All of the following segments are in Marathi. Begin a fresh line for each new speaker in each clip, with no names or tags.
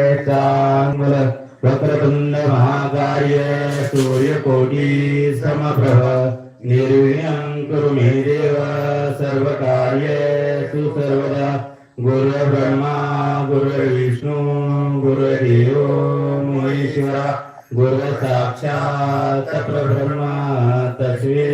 चांगल वक्रतुंड महाकार्य सूर्यकोटी समप्रभ. निर्विघ्नं कुरु मे देव सर्वकार्येषु सर्वदा गुरुर्ब्रह्मा गुरुर्विष्णू गुरुर्देवो महेश्वरा गुरु साक्षात् परब्रह्म तस्मै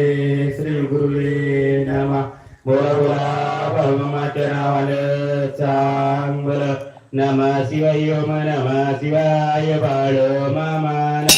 श्री गुरुवे नमः. बोला बोला परमाच्या नावानं चांगलं नम शिवाय ओम नम शिवाय बाळो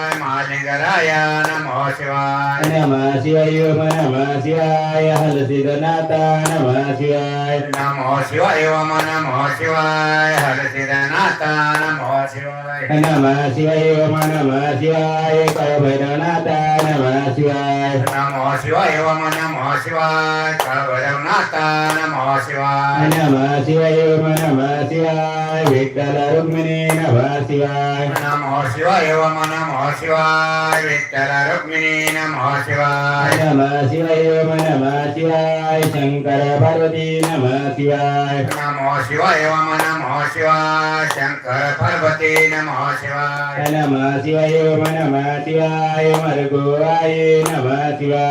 शिवाय।
नम शिवाय ओम नम शिवाय
गुरुदेव महाराज नम शिवाय
नमो शिवाय ओम नमो शिवाय। गुरुदेव महाराज नमो शिवाय
नम शिवाय ओम नम शिवाय। विठ्ठल बिरुदेव नम शिवाय
नमो शिवाय ओम नमो शिवाय विठ्ठल बिरदेव नमो शिवाय।
नमः शिवाय ओम नमः शिवाय महालिंगराय नमः शिवाय।
नमो शिवाय ओम नमो शिवाय महालिंगराय नमो शिवाय।
नमः शिवाय ओम नमः शिवाय हलसिद्धनाथा नमः शिवाय।
नमो शिवाय ओम नमो शिवाय हरसिद्धनाथ नमो शिवाय।
नमः शिवाय ओम नमः शिवाय कळभैरवनाथा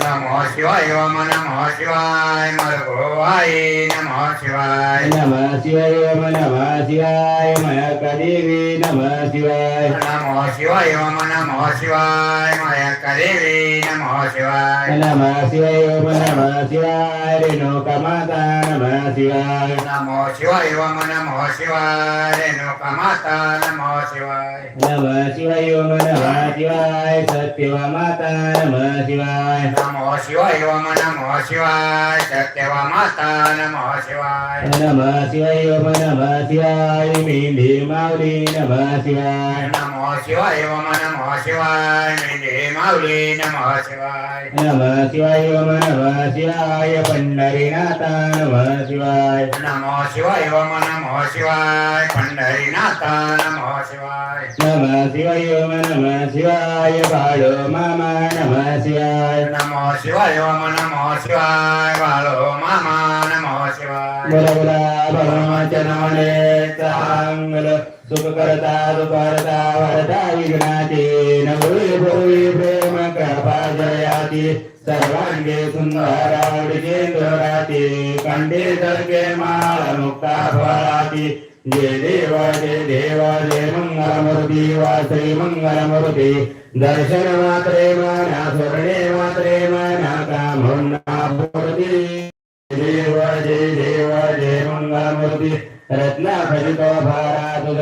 नमः शिवाय
नमो शिवाय ओम नमो शिवाय कळभैरवनाथ नमो शिवाय
नमः शिवाय ओम नमः शिवाय विठ्ठल रुक्मिणी नमः शिवाय
नमो शिवाय ओम नमो शिवाय विठ्ठल रुक्मिणी नमो शिवाय
नमः शिवाय ओम नमः शिवाय शंकर पार्वती नमः शिवाय
नमो शिवाय ओम नमो शिवाय शंकर पार्वती नमो शिवाय
नमः शिवाय ओम नमः शिवाय मरगोवाय नमः शिवाय
नमो शिवाय ओम नमो शिवाय मरगोवाय नमो शिवाय
नमः शिवाय ओम नमः शिवाय मयकदेवी नमः शिवाय
नमो शिवाय ओम नमो शिवाय मयकदेवी नमो शिवाय
नमः शिवाय ओम नमः शिवाय रेणुकामाता नमः शिवाय
नमो शिवाय ओम नमो शिवाय रेणुका माता नमो शिवाय
नमः शिवाय ओम नमः शिवाय सत्यवा माता नमः शिवाय
नमो शिवाय ओम नमो शिवाय सत्यवा माता नमो शिवाय
नमः शिवाय ओम नमः शिवाय मेंढी माऊली नमः शिवाय
नमो शिवाय ओम नमो शिवाय मेंढे माऊली नमो शिवाय
नमः शिवाय ओम नमः शिवाय पंढरीनाथा नमः शिवाय
नमो शिवाय ओम नमो शिवाय पंढरीनाथ नमो शिवाय
नमः शिवाय ओम नमः शिवाय बाळो मामा नमः शिवाय
नमो शिवाय ओम नमो शिवाय बाळो मामा नमो शिवाय।
बोला बोला भगवानच्या नावाने चांगलं सुख करता दुपारता वरता विघ्नाचे नवरी भोरी प्रेम कृपा जयाती सर्वांगे सुंदर आवडीचे दोराती कंठे सर्गे माळ मुक्ता फळाती जय देव जय देव जय मंगलमूर्ती वा मंगलमूर्ती. दर्शन मात्रे माना स्वर्णे मात्रे माना कामना पूर्ती देव जय देव जय मंगलमूर्ती. रत्ना खजित भारा तुझ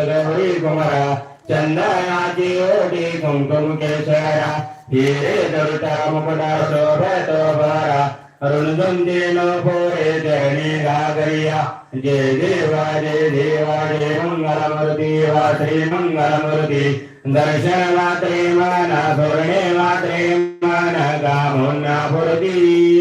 कुमारा. चंदनाची ओटी कुंकुम केशरा. हिरे दरिता मुकुटा शोभत भारा. अरुण पोरे धरणी गागरिया जय देवा जय देवा जय मंगलमूर्ती वा श्री मंगलमूर्ती दर्शन मात्रे मना स्वर्णे मात्रे मान कामुन्ना पूर्ती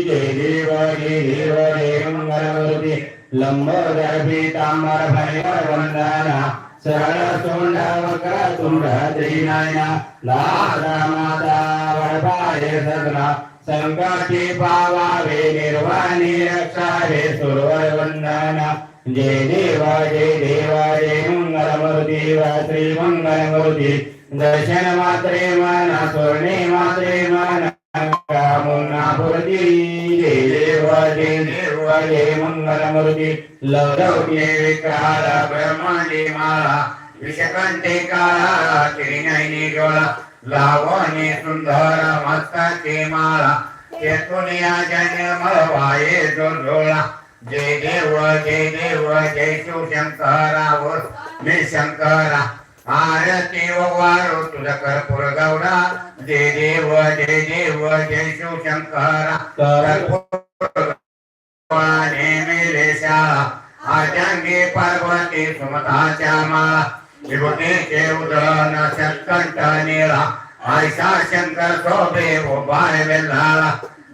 जय देव जय देव जय मंगलमूर्ती लंबोदर पीतांबर भैर वंदना सरळ सोंड वक्र तुंड त्रिनयना दासा माता वडपाये सदना संकटी पावावे निर्वाणी रक्षावे सुरवर वंदना. जय देव जय देव जय मंगलमूर्ती वा श्री मंगलमूर्ती दर्शन मात्रे मना स्वर्णे मात्रे मना. कामुनापुरती जय देव जय देव जय मंगलमूर्ती लौरव्ये
विकारा ब्रह्मांडी माळा. विषकांते काळा त्रिनयनी डोळा. लावणी सुंदर मस्तके माळा. तेथून या वाये जो जय देव जय देव जय शिवशंकरा व मी शंकरा. आरती वारो तुझा कर्पूर गौरा जय देव जय देव जय शिवशंकरा. कर्पूर नेमिले शाळा. आजांगी पार्वती सुमताच्या माळा. शंकर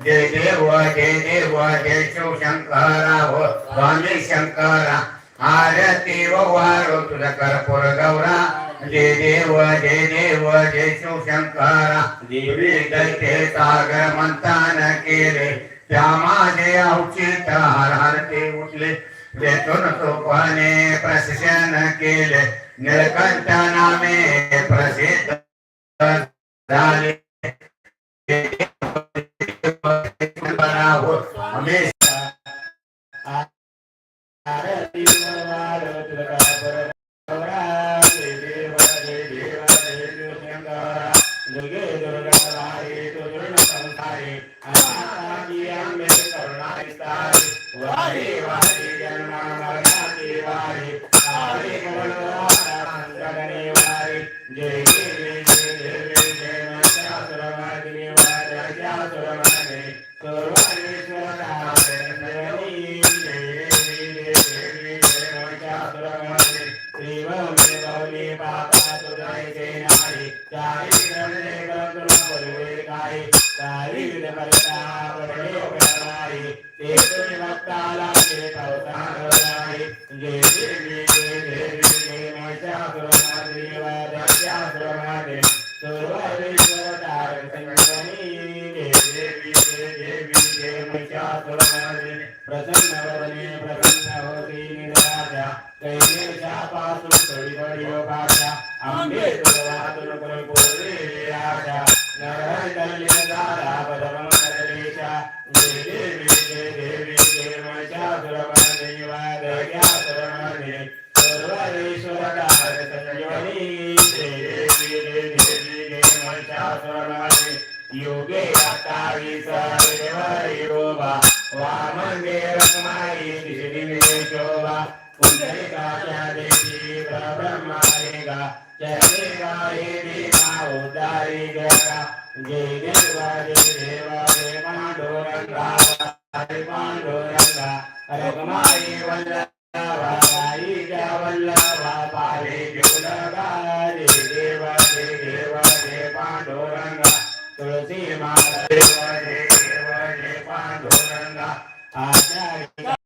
जय देव जय देव जय शिवशंकरा हो स्वामी शंकरा। आरती वारो तुझा कर्पूर गौरा। जय देव जय देव जय शिवशंकरा देवी दैते सागर मंथन केले। त्या माझे औचित हर हर ते उठले। तेथून तुपाने प्रशिक्षण केले. निळकंठ नामे प्रसिद्ध झाले. हमेशा
आरती वारो तुझा कर्पूर गौरा जय देव जय देव जय शिवशंकरा रकमाई वल्लभा बाई जय वल्लभा पाले जोलगा जय देवा जय देवा जय पांडुरंगा तुळसी माता देव जय देव जय पांडुरंगा आचार्य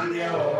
माई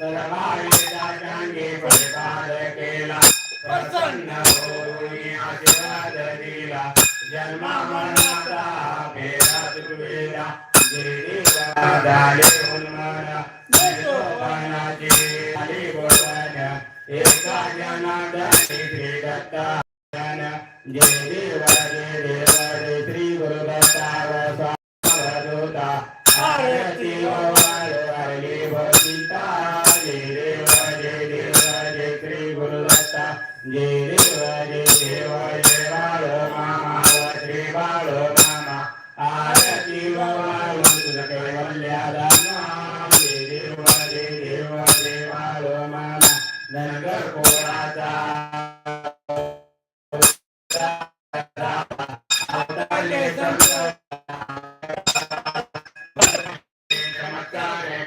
कैला सर्वाणी केला प्रसन्न होऊनी आशीर्वाद दिला जन्मा फेरा एका जय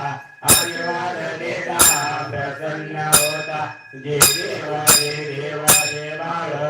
होता. आशीर्वाद प्रसन्न होता. जे देवा देवा देवा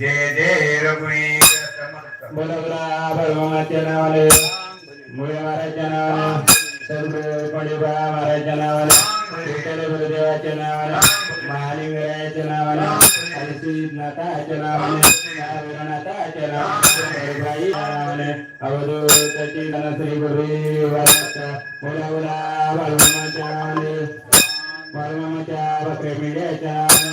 జయ జయ రఘువీర సమర్థ బలవరాభరమచనవలే ముయమరచనవలే సర్వేపడిభామరచనవలే శ్రీకలభృదేవచనవలే మాలింగరచనవలే అలసీనతాచనవలే కారణతాచనవలే అవధూతచీతన శ్రీ గురీవరచ ములవరాభరమచనవలే పరమచార ప్రేమిడేచనవలే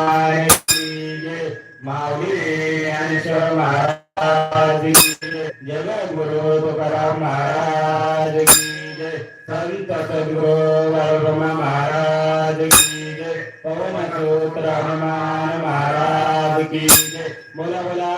रहमान महाराज की बोला बोला